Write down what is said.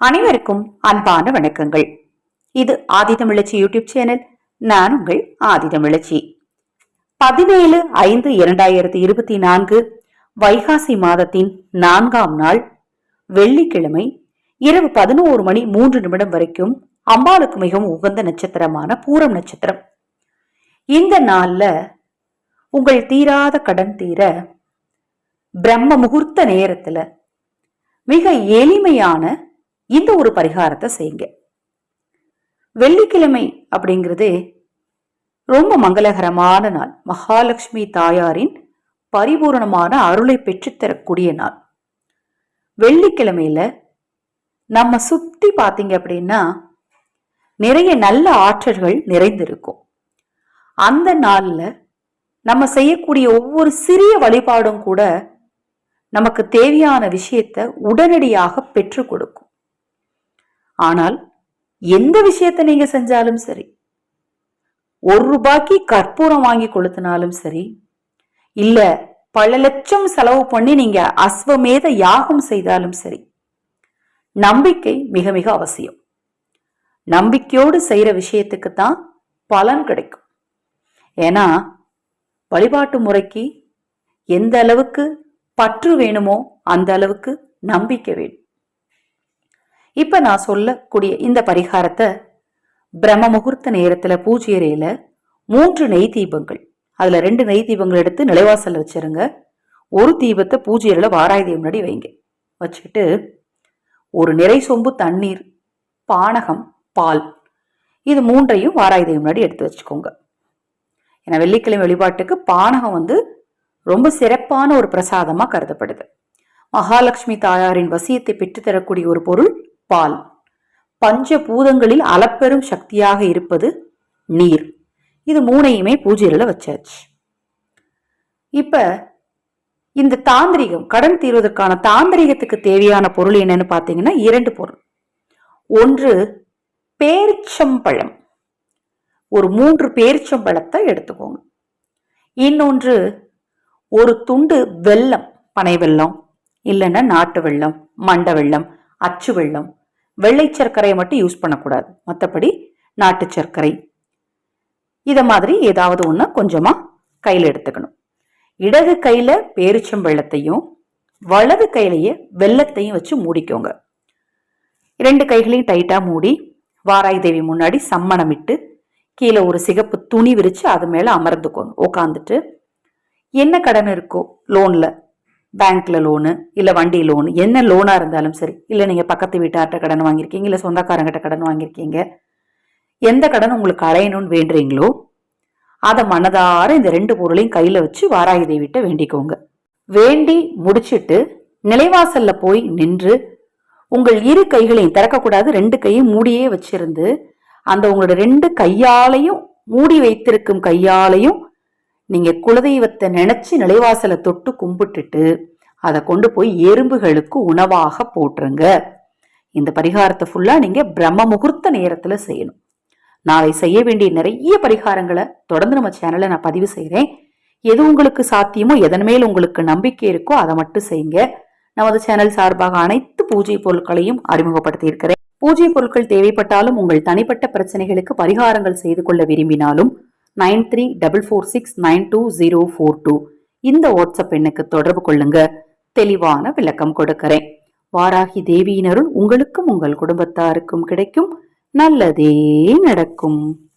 அனைவருக்கும் அன்பான வணக்கங்கள். இது ஆதிதமிழச்சி யூடியூப் சேனல் நான் உங்கள் ஆதிதமிழச்சி பதினேழு ஐந்து இரண்டாயிரத்தி இருபத்தி நான்கு வைகாசி மாதத்தின் நான்காம் நாள் வெள்ளிக்கிழமை இரவு பதினோரு மணி மூன்று நிமிடம் வரைக்கும் அம்பாளுக்கு மிகவும் உகந்த நட்சத்திரமான பூரம் நட்சத்திரம். இந்த நாள்ல உங்கள் தீராத கடன் தீர பிரம்ம முகூர்த்த நேரத்துல மிக எளிமையான இந்த ஒரு பரிகாரத்தை செய்யுங்க. வெள்ளிக்கிழமை அப்படிங்கிறது ரொம்ப மங்களகரமான நாள். மகாலட்சுமி தாயாரின் பரிபூரணமான அருளை பெற்றுத்தரக்கூடிய நாள். வெள்ளிக்கிழமையில நம்ம சுத்தி பார்த்தீங்க அப்படின்னா நிறைய நல்ல ஆற்றல்கள் நிறைந்திருக்கும். அந்த நாளில் நம்ம செய்யக்கூடிய ஒவ்வொரு சிறிய வழிபாடும் கூட நமக்கு தேவையான விஷயத்தை உடனடியாக பெற்றுக் கொடுக்கும். ஆனால் எந்த விஷயத்தை நீங்க செஞ்சாலும் சரி ஒரு ரூபாய்க்கு கற்பூரம் வாங்கி கொளுத்தினாலும் சரி இல்ல பல லட்சம் செலவு பண்ணி நீங்க அஸ்வமேத யாகம் செய்தாலும் சரி நம்பிக்கை மிக மிக அவசியம். நம்பிக்கையோடு செய்யற விஷயத்துக்கு தான் பலன் கிடைக்கும். ஏன்னா வழிபாட்டு முறைக்கு எந்த அளவுக்கு பற்று வேணுமோ அந்த அளவுக்கு நம்பிக்கை வேணும். இப்ப நான் சொல்லக்கூடிய இந்த பரிகாரத்தை பிரம்ம முகூர்த்த நேரத்துல பூஜை அறையில மூன்று நெய் தீபங்கள். அதுல ரெண்டு நெய் தீபங்கள் எடுத்து நிலைவாசல்ல வச்சிருங்க. ஒரு தீபத்தை பூஜை அறையில வாராய் முன்னாடி வைங்க. வச்சுட்டு ஒரு நிறை சொம்பு தண்ணீர் பானகம் பால் இது மூன்றையும் வாராய் முன்னாடி எடுத்து வச்சுக்கோங்க. ஏன்னா வெள்ளிக்கிழமை வழிபாட்டுக்கு பானகம் வந்து ரொம்ப சிறப்பான ஒரு பிரசாதமா கருதப்படுது. மகாலட்சுமி தாயாரின் வசியத்தை பெற்றுத்தரக்கூடிய ஒரு பொருள் பால். பஞ்ச பூதங்களில் அளப்பெரும் சக்தியாக இருப்பது நீர். இது மூணையுமே பூஜையில வச்சாச்சு. இப்ப இந்த தாந்திரிகம் கடன் தீர்வதற்கான தாந்திரிகத்துக்கு தேவையான பொருள் என்னன்னு பாத்தீங்கன்னா இரண்டு பொருள். ஒன்று பேரிச்சம்பழம். ஒரு மூன்று பேரிச்சம்பழத்தை எடுத்துக்கோங்க. இன்னொன்று ஒரு துண்டு வெல்லம் பனை வெல்லம் இல்லைன்னா நாட்டு வெள்ளம் மண்ட வெள்ளம் அச்சு வெள்ளம் வெள்ளை சர்க்கரையை மட்டும் யூஸ் பண்ணக்கூடாது. மற்றபடி நாட்டு சர்க்கரை. இதை மாதிரி ஏதாவது ஒன்று கொஞ்சமாக கையில் எடுத்துக்கணும். இடது கையில் பேரிச்சம் வெள்ளத்தையும் வலது கையிலேயே வெள்ளத்தையும் வச்சு மூடிக்கோங்க. ரெண்டு கைகளையும் டைட்டாக மூடி வாராய் தேவி முன்னாடி சம்மணமிட்டு கீழே ஒரு சிகப்பு துணி விரித்து அது மேலே அமர்ந்துக்கோங்க. உட்காந்துட்டு என்ன கடன் இருக்கோ லோனில் பேங்க்ல லோனு இல்லை வண்டி லோனு என்ன லோனாக இருந்தாலும் சரி இல்லை நீங்கள் பக்கத்து வீட்டார்கிட்ட கடன் வாங்கியிருக்கீங்க இல்லை சொந்தக்காரங்கிட்ட கடன் வாங்கியிருக்கீங்க எந்த கடன் உங்களுக்கு அலையணும்னு வேண்டுறீங்களோ அதை மனதார இந்த ரெண்டு பொருளையும் கையில் வச்சு வாராகி தேவிட்ட வேண்டிக்கோங்க. வேண்டி முடிச்சிட்டு நிலைவாசல்ல போய் நின்று உங்கள் இரு கைகளையும் திறக்கக்கூடாது ரெண்டு கையும் மூடியே வச்சிருந்து அந்த உங்களோட ரெண்டு கையாலையும் மூடி வைத்திருக்கும் கையாலையும் நீங்க குலதெய்வத்தை நினைச்சு நிலைவாசலை தொட்டு கும்பிட்டுட்டு அதை கொண்டு போய் எறும்புகளுக்கு உணவாக போட்டுருங்க இந்த பரிகாரத்தை ஃபுல்லா நீங்க பிரம்ம முகூர்த்த நேரத்துல செய்யணும். நாளை செய்ய வேண்டிய நிறைய பரிகாரங்களை தொடர்ந்து நம்ம சேனல்ல நான் பதிவு செய்கிறேன் எது உங்களுக்கு சாத்தியமோ எதன் மேல் உங்களுக்கு நம்பிக்கை இருக்கோ அதை மட்டும் செய்யுங்க. நமது சேனல் சார்பாக அனைத்து பூஜை பொருட்களையும் அறிமுகப்படுத்தி இருக்கிறேன். பூஜை பொருட்கள் தேவைப்பட்டாலும் உங்கள் தனிப்பட்ட பிரச்சனைகளுக்கு பரிகாரங்கள் செய்து கொள்ள விரும்பினாலும் nine three double four six nine two zero four two. இந்த வாட்ஸ்அப் எண்ணுக்கு தொடர்பு கொள்ளுங்க. தெளிவான விளக்கம் கொடுக்கிறேன். வாராகி தேவியினருள் உங்களுக்கும் உங்கள் குடும்பத்தாருக்கும் கிடைக்கும். நல்லதே நடக்கும்.